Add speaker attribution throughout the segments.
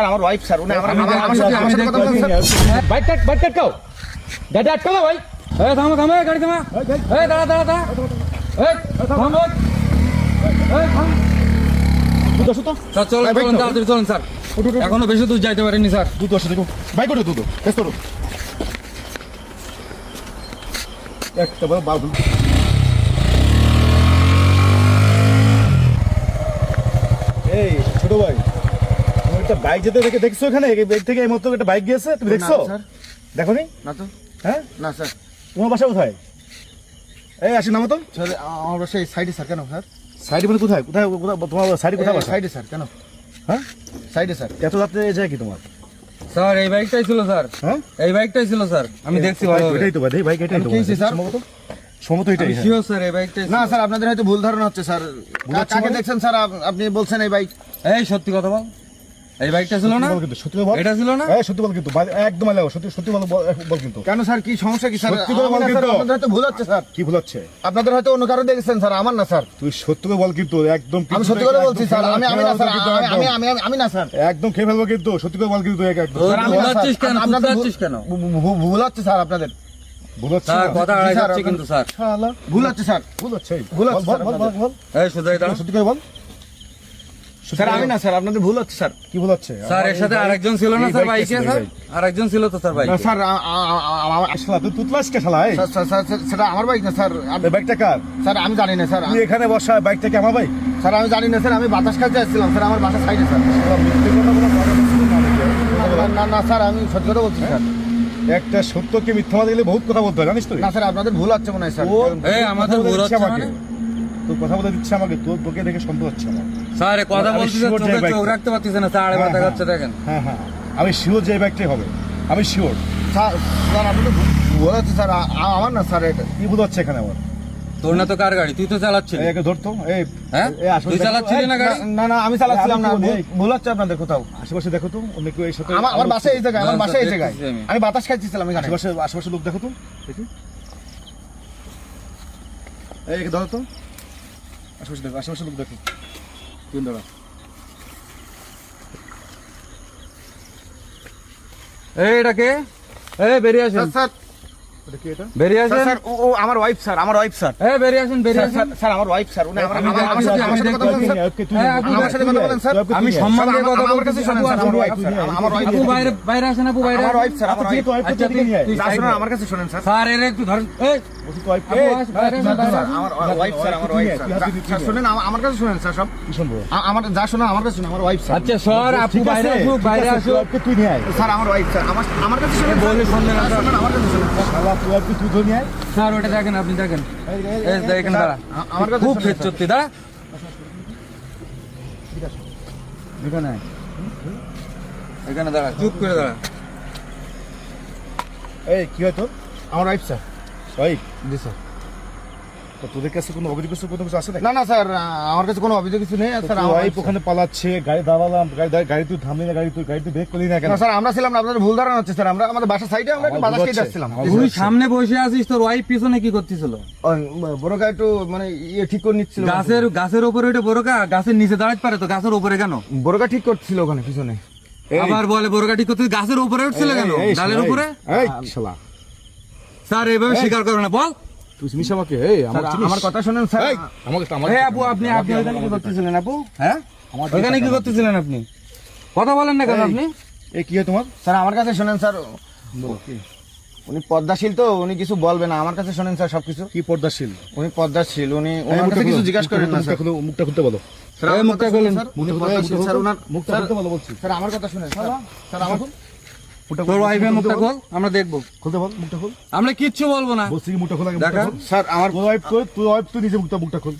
Speaker 1: আমার wife sir উনি আমার আমার- আমার সাথে আমার সাথে কথা বলছেন sir
Speaker 2: bike cut bike cut কাও গাড়ি আটকাও না ভাই এই থামো থামো গাড়ি থামা এই দাঁড়া দাঁড়া দাঁড়া এই থামো এই থাম
Speaker 3: দুধ আসো তো।
Speaker 2: স্যার চলুন
Speaker 3: এই, বাইক
Speaker 2: চলুন
Speaker 3: দাও।
Speaker 2: তাড়াতাড়ি চলুন স্যার। এখনও বেশি দূর যাইতে পারেনি স্যার।
Speaker 3: দুধ আসো দেখো। বাইক ওঠো দুধ ব্যস্ত করো। একটা বাবু এই ছোট ভাই। একটা বাইক যেতে দেখে দেখছ এখানে? এই বাইক থেকে এই মতো একটা বাইক গিয়েছে তুমি দেখছ? দেখো নি।
Speaker 1: না তো।
Speaker 3: হ্যাঁ?
Speaker 1: না স্যার।
Speaker 3: তোমার বাসা কোথায়? এই আসি নামো তো।
Speaker 1: স্যার আমার বাসা এই সাইডে স্যার কেন স্যার?
Speaker 3: সাইডে মানে কোথায়? কোথায় কোথায় তোমার সাইডে কোথায় বাসা?
Speaker 1: সাইডে স্যার কেন?
Speaker 3: হ্যাঁ?
Speaker 1: সাইডে স্যার।
Speaker 3: এত রাত্রে যায় কি তোমার?
Speaker 2: স্যার এই বাইকটাই ছিল স্যার।
Speaker 3: হ্যাঁ?
Speaker 2: এই বাইকটাই ছিল স্যার। আমি দেখছি ভালো
Speaker 3: এটাই তো এই বাইক এটাই তো
Speaker 1: স্যার?
Speaker 3: সম্ভবত সম্ভবত এটাই হ্যাঁ।
Speaker 2: শিওর স্যার এই বাইকটাই
Speaker 1: না স্যার আপনাদের হয়তো ভুল ধারণা হচ্ছে স্যার। কাকে
Speaker 3: মানে?
Speaker 1: দেখছেন স্যার? আপনি বলছেন এই বাইক
Speaker 2: এই সত্যি কথা বল। এই বাইকটা ছিল না?
Speaker 3: সত্যি বল কিন্তু সত্যি বল।
Speaker 2: এটা ছিল না?
Speaker 3: হ্যাঁ সত্যি বল কিন্তু একদম লাগো সত্যি সত্যি বল বল কিন্তু।
Speaker 1: কেন স্যার কি সমস্যা কি স্যার?
Speaker 3: সত্যি বল কিন্তু।
Speaker 1: আপনাদের হয়তো ভুল হচ্ছে স্যার।
Speaker 3: কি ভুল হচ্ছে?
Speaker 1: আপনাদের হয়তো অন্য কারও দেখেছেন স্যার আমার না স্যার।
Speaker 3: তুই সত্যি বল কিন্তু একদম
Speaker 1: আমি সত্যি করে বলছি স্যার আমি আমি না স্যার আমি আমি আমি না স্যার।
Speaker 3: একদম খেয়ে ফেলব কিন্তু সত্যি বল কিন্তু এক- একদম।
Speaker 2: স্যার, আমি
Speaker 1: ভুল
Speaker 2: যাচ্ছিস কেন?
Speaker 1: আপনাদের
Speaker 2: যাচ্ছিস কেন?
Speaker 1: ভুল হচ্ছে স্যার আপনাদের।
Speaker 3: ভুল হচ্ছে
Speaker 2: স্যার কথা আড়াই যাচ্ছে কিন্তু স্যার।
Speaker 3: শালা,
Speaker 1: ভুল হচ্ছে স্যার।
Speaker 3: ভুল হচ্ছে।
Speaker 1: ভুল হচ্ছে,
Speaker 3: বল, বল, বল।
Speaker 2: এই সুজয় দাঁড়া।
Speaker 3: সত্যি করে বল।
Speaker 1: স্যার আমি না স্যার আপনাদের ভুল হচ্ছে স্যার।
Speaker 3: কি ভুল হচ্ছে?
Speaker 2: স্যার এর সাথে আরেকজন ছিল না স্যার বাইকে স্যার? আরেকজন ছিল তো স্যার
Speaker 1: না,
Speaker 2: বাইকে
Speaker 1: স্যার
Speaker 3: শালা তুই তুতলাস কে শালা
Speaker 1: স্যার, স্যার, সেটা আমার বাইক না স্যার
Speaker 3: বাইকটা কার?
Speaker 1: স্যার আমি জানি না স্যার
Speaker 3: তুই এখানে বসা বাইকটা কি আমার বাইক?
Speaker 1: স্যার আমি জানি না স্যার আমি বাতাস খাইতে আসছিলাম স্যার আমার বাসা সাইডে স্যার।
Speaker 3: কিছু না
Speaker 1: না, স্যার আমি সত্যি কথা বলছি স্যার।
Speaker 3: একটা সত্যকে মিথ্যা গেলে বহুত কথা বলতে হয় জানিস তুই?
Speaker 1: না স্যার আপনাদের ভুল হচ্ছে মনে হয় স্যার।
Speaker 2: এই, আমাদের ভুল হচ্ছে
Speaker 3: আমাকে। কথা বলে দিচ্ছে আমাকে তোর তোকে দেখে সন্দেহ হচ্ছে আমার।
Speaker 2: স্যার কথা বলতে চোখে চোখ রাখতে পারতেছে না স্যার
Speaker 3: হ্যাঁ,
Speaker 2: মাথা
Speaker 3: হ্যাঁ।
Speaker 2: খাচ্ছে দেখেন।
Speaker 3: হ্যাঁ হ্যাঁ আমি শিওর যে বাইকটাই হবে আমি শিওর
Speaker 1: স্যার স্যার আপনাদের ভুল- ভুল হচ্ছে স্যার আমার না স্যার এটা
Speaker 3: কি ভুল হচ্ছে এখানে আমার?
Speaker 2: তোর না তো কার গাড়ি? তুই তো চালাচ্ছিলি।
Speaker 3: এই একে ধরতো এই
Speaker 2: হ্যাঁ তুই
Speaker 3: এই,
Speaker 2: না গাড়ি?
Speaker 1: না না আমি চালাচ্ছিলাম না ভুল- হচ্ছে আপনাদের কোথাও।
Speaker 3: আশেপাশে দেখো তো অন্য কেউ এই সাথে
Speaker 1: আমার আমার বাসা এই জায়গায় আমার বাসা এই জায়গায়।
Speaker 2: আমি।
Speaker 1: বাতাস খাইছিলাম এখানে।
Speaker 3: আশেপাশে আশেপাশে লোক দেখো তো দেখি। এই একে ধরো তো। আশেপাশে দেখো আশেপাশে লোক দেখো। তিন দাঁড়া
Speaker 2: এই এটা কে? এই বেরিয়ে আসেন। বেরিয়ে
Speaker 1: স্যার,
Speaker 2: আসেন।
Speaker 1: স্যার ও ও আমার ওয়াইফ স্যার আমার ওয়াইফ স্যার।
Speaker 2: এই বেরিয়ে আসেন বেরিয়ে আসেন।
Speaker 1: স্যার, স্যার আমার ওয়াইফ স্যার উনি আমার আমার- আমার সাথে আমার সাথে কথা বলেন স্যার। আমার সাথে কথা বলেন স্যার।
Speaker 2: আমি সম্মান দিয়ে কথা বলতেছি
Speaker 1: কাছে স্যার আমার ওয়াইফ স্যার আমার- আমার ওয়াইফ
Speaker 2: আপু বাইরে বাইরে আসেন আপু বাইরে।
Speaker 1: আমার ওয়াইফ স্যার আমার ওয়াইফ
Speaker 2: আচ্ছা তুই তুই
Speaker 1: স্যার
Speaker 2: side
Speaker 1: শুনুন
Speaker 2: দে।
Speaker 1: আমার কাছে শুনেন স্যার।
Speaker 2: স্যার এর একটু ধরেন। এই
Speaker 3: বলছি তো wife-
Speaker 2: আপু,
Speaker 3: এই,
Speaker 2: আস, বাইরে আসেন,
Speaker 3: তুই হাত
Speaker 2: বাইরে
Speaker 3: ধর।
Speaker 2: আসেন।
Speaker 1: আমার ওয়াইফ স্যার আমার ওয়াইফ স্যার।
Speaker 3: তুই হাত দিবি,
Speaker 1: স্যার
Speaker 3: তুই
Speaker 1: শুনেন আমার কাছে শুনেন স্যার সব।
Speaker 3: কি শুনব?
Speaker 1: আমার যা শোনা আমার কাছে আমার ওয়াইফ স্যার।
Speaker 2: আচ্ছা আপু বাইরে বাইরে
Speaker 3: তুই নিয়ে আয়
Speaker 1: স্যার আমার ওয়াইফ স্যার আমার আমার কাছে শুনেন
Speaker 2: বলে
Speaker 1: স্যার? শুনুন, আমার কাছে শুনেন স্যার।
Speaker 2: ওটা দেখেন আপনি দেখেন। দেখেন দাঁড়া।
Speaker 1: আমার কাছে
Speaker 2: খুব ফের
Speaker 1: স্যার।
Speaker 2: দাঁড়া। এখানে এখানে দাঁড়া চুপ করে দাঁড়া।
Speaker 3: এই, কি হয় তোর?
Speaker 1: আমার ওয়াইফ স্যার
Speaker 3: ওয়াইফ
Speaker 1: জি স্যার
Speaker 3: তো তোদের কাছে কোনো অভিযোগ কোনো কিছু আছে
Speaker 1: না না স্যার আমার কাছে কোনো অভিযোগ কিছু নেই স্যার আমার
Speaker 3: wife, ওখানে পালাচ্ছে, গাড়ি দাঁড়ালাম, গাড়ি গাড়ি তুই থামলি না, গাড়ি তুই- গাড়ি তুই break করলি না কেন?
Speaker 1: স্যার আমরা ছিলাম না আপনাদের ভুল ধারণা হচ্ছে স্যার আমরা আমাদের বাসার সাইডে আমরা একটু আসছিলাম।
Speaker 2: তুই সামনে বসে আছিস তোর ওয়াইফ পিছনে কি করতেছিল?
Speaker 1: বড়কা একটু মানে ইয়ে ঠিক করে নিচ্ছিল।
Speaker 2: গাছের গাছের উপরে ওটা বড়কা গাছের নিচে দাঁড়াতে পারে তো গাছের উপরে কেন?
Speaker 1: বড়কা ঠিক করছিল ওখানে পিছনে।
Speaker 2: আবার বলে বড়কা ঠিক করতে গাছের উপরে উঠছিল কেন? ডালের উপরে?
Speaker 3: এই, শালা,
Speaker 2: স্যার এইভাবে স্বীকার করে না বল।
Speaker 3: তুই চিনিস আমাকে? এই, চিনিস?
Speaker 1: আমার কথা শুনেন স্যার।
Speaker 3: আমাকে-
Speaker 2: এই আপু আপনি আপনি ওইখানে কি করতেছিলেন আপু? হ্যাঁ?
Speaker 3: আমার
Speaker 2: ওইখানে কি করতেছিলেন আপনি? কথা বলেন না কেন আপনি?
Speaker 3: এই, কি হয় তোমার?
Speaker 1: স্যার আমার কাছে শুনেন স্যার। উনি পদ্মাশীল তো উনি কিছু বলবে না। আমার কাছে শুনেন স্যার সবকিছু।
Speaker 3: কি পর্দাশীল
Speaker 1: উনি পদ্মাশীল উনি ওনার কাছে কিছু জিজ্ঞাসা করেন না স্যার।
Speaker 3: মুখটা খুলতে বলো।
Speaker 1: স্যার,
Speaker 2: মুখটা খোলেন।
Speaker 1: স্যার, পদ্মাশীল, ওনার
Speaker 3: মুখটা খুলতে বলো বলছি।
Speaker 1: স্যার আমার কথা শুনেন স্যার। স্যার আমার
Speaker 2: তোর ওয়াইফের মুখটা খোল। আমরা দেখব।
Speaker 3: খুলতে বল মুখটা খোল।
Speaker 2: আমরা কিচ্ছু বলব না।
Speaker 3: বলছি মুখটা খোল
Speaker 2: দেখা।
Speaker 1: স্যার আমার
Speaker 3: ওয়াইফ তো তোর ওয়াইফ তো নিজে মুখটা মুখটা খোল।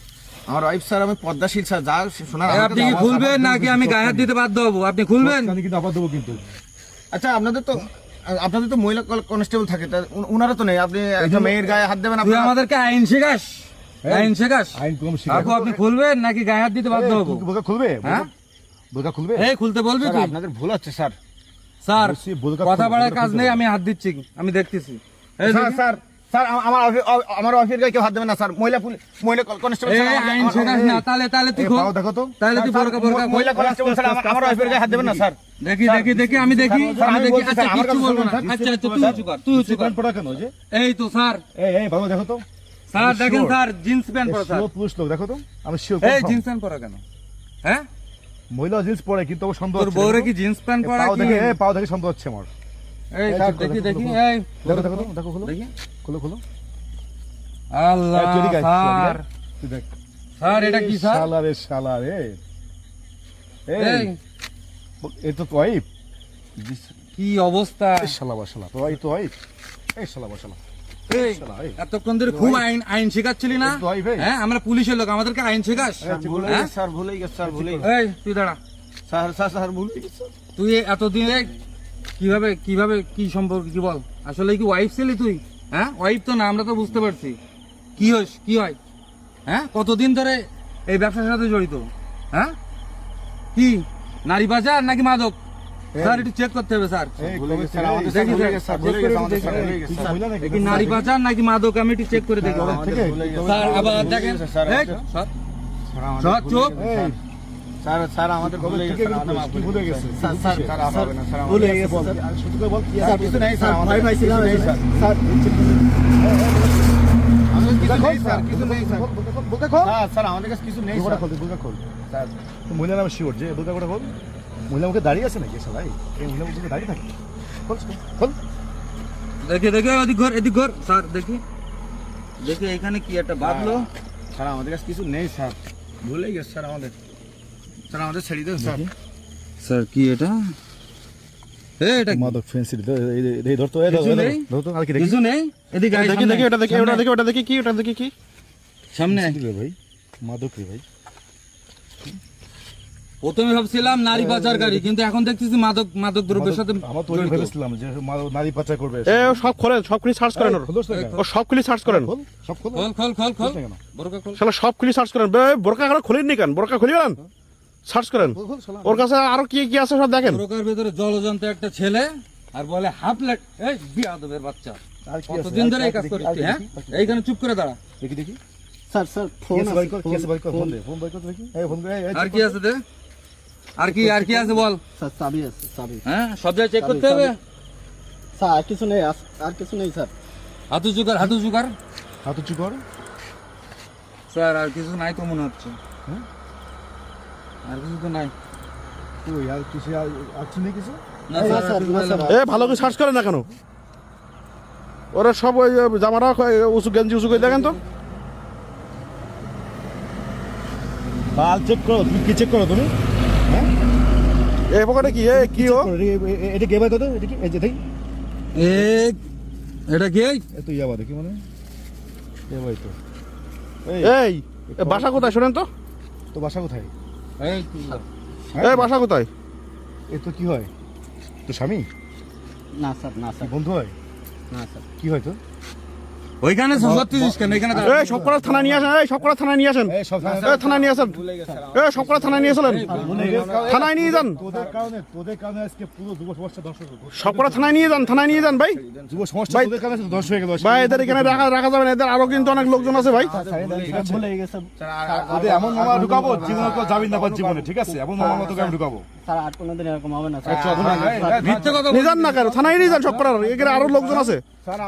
Speaker 1: আমার ওয়াইফ স্যার আমি পদ্মাশীল স্যার যা শোনার
Speaker 2: আপনি কি খুলবেন নাকি আমি গায়ে হাত দিতে বাধ্য হব? আপনি খুলবেন?
Speaker 3: আমি কিন্তু আবার দেবো কিন্তু।
Speaker 1: আচ্ছা আপনাদের তো আপনাদের তো মহিলা কনস্টেবল থাকে তা তো নেই। আপনি একটা মেয়ের গায়ে হাত দেবেন
Speaker 2: আমাদেরকে আইন শেখাস। আইন শেখাস।
Speaker 3: আইন কম
Speaker 2: আপু আপনি খুলবেন নাকি গায়ে হাত দিতে বাধ্য হব?
Speaker 3: খুলবে?
Speaker 2: হ্যাঁ?
Speaker 3: বোকা খুলবে?
Speaker 2: এই খুলতে বলবি
Speaker 1: আপনাদের ভুল হচ্ছে স্যার।
Speaker 2: স্যার কথা
Speaker 3: বোরকা
Speaker 2: কাজ নেই আমি হাত দিচ্ছি আমি দেখতেছি।
Speaker 1: স্যার স্যার স্যার আমার অফি- আমার অফিসের গায়ে কেউ হাত দেবেন না স্যার। মহিলা পুলিশ মহিলা কনস্টেবল
Speaker 2: এই আইন শেখাস না তাহলে তাহলে তুই খোল
Speaker 3: দেখো তো।
Speaker 2: তাহলে তুই বড়কা বড়কা
Speaker 1: মহিলা কনস্টেবল স্যার আমার- আমার অফিসের গায়ে হাত দেবেন না স্যার।
Speaker 2: দেখি দেখি দেখি আমি দেখি। আমি
Speaker 1: আমি
Speaker 2: দেখি আচ্ছা
Speaker 1: কাছে
Speaker 2: বলব না। আচ্ছা আচ্ছা তুই উঁচু কর তুই উঁচু কর।
Speaker 3: প্যান্ট কেন যে?
Speaker 2: এই তো স্যার।
Speaker 3: এই এই বাবু দেখো তো।
Speaker 2: স্যার দেখেন স্যার জিন্স প্যান্ট পরা স্যার।
Speaker 3: পুরুষ লোক দেখো তো। আমি শিওর
Speaker 2: এই জিন্স প্যান্ট পরা কেন? হ্যাঁ?
Speaker 3: মহিলা জিন্স পরে কিন্তু আমার সন্দেহ
Speaker 2: তোর বউরে কি জিন্স প্যান্ট পরা
Speaker 3: পাও
Speaker 2: কি?
Speaker 3: দেখে এই পাও দেখে সন্দেহ হচ্ছে আমার।
Speaker 2: এই
Speaker 3: দেখি
Speaker 2: দেখি এই।
Speaker 3: দেখো দেখো দেখো খোলো
Speaker 2: দেখি।
Speaker 3: খোলো খোলো।
Speaker 2: Allah sir.
Speaker 3: তুই দেখ।
Speaker 2: স্যার এটা কি স্যার?
Speaker 3: শালা রে শালা রে।
Speaker 2: এই।
Speaker 3: এই। তো তোয়াইপ
Speaker 2: কি অবস্থা?
Speaker 3: শালা বা শালা তোয়াই তোয়াইপ এই শালা
Speaker 2: এই,
Speaker 3: শালা, এই।
Speaker 2: এতক্ষণ ধরে খুব আইন আইন শেখাচ্ছিলি না?
Speaker 3: এই তো ভাই, ভাই।
Speaker 2: হ্যাঁ আমরা পুলিশের লোক আমাদেরকে আইন শেখাস।
Speaker 1: ভুলে? গেছে স্যার ভুলে স্যার ভুলে
Speaker 2: এই তুই দাঁড়া।
Speaker 1: স্যার স্যার স্যার ভুলে
Speaker 2: তুই এতদিনে কীভাবে কীভাবে কি সম্পর্ক কি বল? আসলে কি ওয়াইফ ছিলি তুই? হ্যাঁ? ওয়াইফ তো না আমরা তো বুঝতে পারছি। কি হস কি হয়? হ্যাঁ? কতদিন ধরে এই ব্যবসার সাথে জড়িত? হ্যাঁ? কি নারী বাজার নাকি মাদক? স্যার একটু চেক করতে হবে স্যার
Speaker 3: এই
Speaker 1: ভুলে গেছে স্যার
Speaker 3: এই,
Speaker 1: আমাদের
Speaker 2: দেখি? নারী বাজার নাকি মাদক আমি একটু চেক করে দেখি। স্যার আবার দেখেন
Speaker 1: স্যার, আমাদের-
Speaker 2: স্যার,
Speaker 1: স্যার, ভুলে। গেছে, ভুলে গেছে স্যার? স্যার স্যার
Speaker 3: ভুলে গেছে, বল, কি
Speaker 1: স্যার কিছু নেই স্যার
Speaker 4: ভয় পাইছিলাম
Speaker 1: কিছু স্যার
Speaker 4: স্যার
Speaker 1: আমাদের কিছু নেই স্যার কিছু নেই স্যার
Speaker 3: বুলকা খোল,
Speaker 1: স্যার স্যার আমাদের কাছে কিছু নেই
Speaker 3: বুলকা
Speaker 1: স্যার
Speaker 3: খোল, খোল।
Speaker 1: স্যার
Speaker 3: তো মহিলা নামে শিওর যে কোটা খোল। মহিলা মুখে দাঁড়িয়ে আছে নাকি শালা এই? এই মহিলা মুখে দাঁড়িয়ে থাকে খোল, খোল।
Speaker 2: দেখি দেখি এদিক ঘর এদিক ঘর স্যার দেখি দেখি এখানে কি একটা বাঁধলো
Speaker 1: স্যার আমাদের কাছে কিছু নেই স্যার ভুলে গেছে স্যার আমাদের স্যার আমাদের ছেড়ে দেন স্যার
Speaker 2: স্যার কি এটা এ এটা কি?
Speaker 3: মাদক ফেন্সি এই ধর তো এই
Speaker 2: কিছু নেই?
Speaker 3: ধর তো আর কি দেখি
Speaker 2: কিছু নেই এদিকে আয়,
Speaker 5: দেখি
Speaker 2: সামনে
Speaker 5: দেখি
Speaker 2: আয়,
Speaker 5: ওটা দেখি
Speaker 2: সামনে
Speaker 5: ওটা
Speaker 2: আয়,
Speaker 5: দেখি ওটা দেখি কি ওটা দেখি কি
Speaker 2: সামনে আয়।
Speaker 3: কি রে ভাই মাদক রে ভাই
Speaker 2: প্রথমে ভাবছিলাম নারী পাচারকারী কিন্তু এখন দেখতেছি মাদক মাদক দ্রব্যের সাথে
Speaker 3: আমরা তো ওই। ভেবেছিলাম যে নারী পাচার করবে
Speaker 5: এ ও সব খোলেন সব খুলি সার্চ করেন ওর।
Speaker 3: না?
Speaker 5: ও সব খুলি সার্চ করেন।
Speaker 3: সব খোল।
Speaker 2: খোল খোল খোল খোল।
Speaker 3: না
Speaker 2: বোরকা খোল।
Speaker 5: শালা সব খুলি সার্চ করেন। বে, বোরকা এখন খুলেননি কেন? বোরকা খুলি সার্চ করেন।
Speaker 3: খোল, শালা।
Speaker 5: ওর কাছে আরও কি কি আছে সব দেখেন।
Speaker 2: বোরকার ভেতরে জলজন্ত একটা ছেলে আর বলে হাফ প্লেট এই বিয়াদবের বাচ্চা।
Speaker 3: আর কি আছে?
Speaker 2: কতদিন ধরে এই কাজ
Speaker 3: দেখি,
Speaker 2: করছিস হ্যাঁ? এইখানে চুপ করে দাঁড়া।
Speaker 3: দেখি দেখি।
Speaker 4: স্যার স্যার ফোন আছে ফোন,
Speaker 3: ফোন
Speaker 4: ফোন।
Speaker 3: দে ফোন দেখি। এই ফোন এই, এই,
Speaker 2: আর কি আছে দে? আর কি আর কি আছে বল?
Speaker 4: স্যার চাবি আছে চাবি।
Speaker 2: হ্যাঁ সব জায়গায় চেক করতে হবে?
Speaker 4: স্যার আর কিছু নেই আস- আর কিছু নেই স্যার।
Speaker 2: হাতু চুকার হাতু চুকার?
Speaker 3: হাত কর
Speaker 2: স্যার আর কিছু নাই তো মনে হচ্ছে।
Speaker 3: হ্যাঁ?
Speaker 2: আর কিছু তো নাই।
Speaker 3: তুই আর কিছু আর কিছু নেই কিছু?
Speaker 2: না স্যার।
Speaker 5: এ ভালো করে সার্চ করেন না কেন? ওরা সব ওই জামারা উঁচু গেঞ্জি উঁচু করে দেখেন তো।
Speaker 3: বাল চেক করো তুমি কি চেক করো তুমি?
Speaker 5: এ পকেটে কি? এ কি ও?
Speaker 3: এটা কে বাই তো এটা কি? এই যে দেখি।
Speaker 2: এ এটা কি?
Speaker 3: এ তো ইয়াবা দেখি মানে এ ভাই তো এই
Speaker 5: এই বাসা কোথায়? শোনেন তো।
Speaker 3: তো বাসা কোথায়?
Speaker 2: এই?
Speaker 5: এই বাসা কোথায়?
Speaker 3: এ তো কি হয়? তো স্বামী?
Speaker 4: না স্যার না স্যার।
Speaker 3: বন্ধু হয়?
Speaker 4: না স্যার।
Speaker 3: কি হয় তো
Speaker 2: ওইখানে সত্যি কেন? এখানে
Speaker 5: এই সব করা থানায় নিয়ে আসেন এই সব করা থানায় নিয়ে আসেন।
Speaker 3: এই
Speaker 5: থানায় নিয়ে আসেন।
Speaker 1: ভুলে গেছে স্যার
Speaker 5: এ সব করা থানায় নিয়ে আসলেন। থানায় নিয়ে যান।
Speaker 3: তোদের কারণে তোদের কারণে আজকে পুরো যুব সমাজটা ধ্বংস হয়ে গেল
Speaker 5: সব থানায় নিয়ে যান থানায় নিয়ে যান ভাই। ভাই-
Speaker 3: তোদের কারণে আজকে ধ্বংস হয়ে গেল
Speaker 5: ভাই এদের এখানে রাখা রাখা যাবে না। এদের আরও কিন্তু অনেক লোকজন আছে ভাই।
Speaker 4: স্যার ভুলে গেছে।
Speaker 1: স্যার আর- আর-
Speaker 3: ওদের এমন মামা ঢুকাবো জীবনে তো যাবি না পার জীবনে ঠিক আছে? এমন মামা তোকে আমি ঢুকাবো।
Speaker 4: স্যার আর কোনোদিন এরকম হবে না। স্যার
Speaker 3: আচ্ছা,
Speaker 2: কথা
Speaker 5: নিয়ে না কেন? থানায় নিয়ে যান সব করার এখানে আরও লোকজন আছে।
Speaker 1: স্যার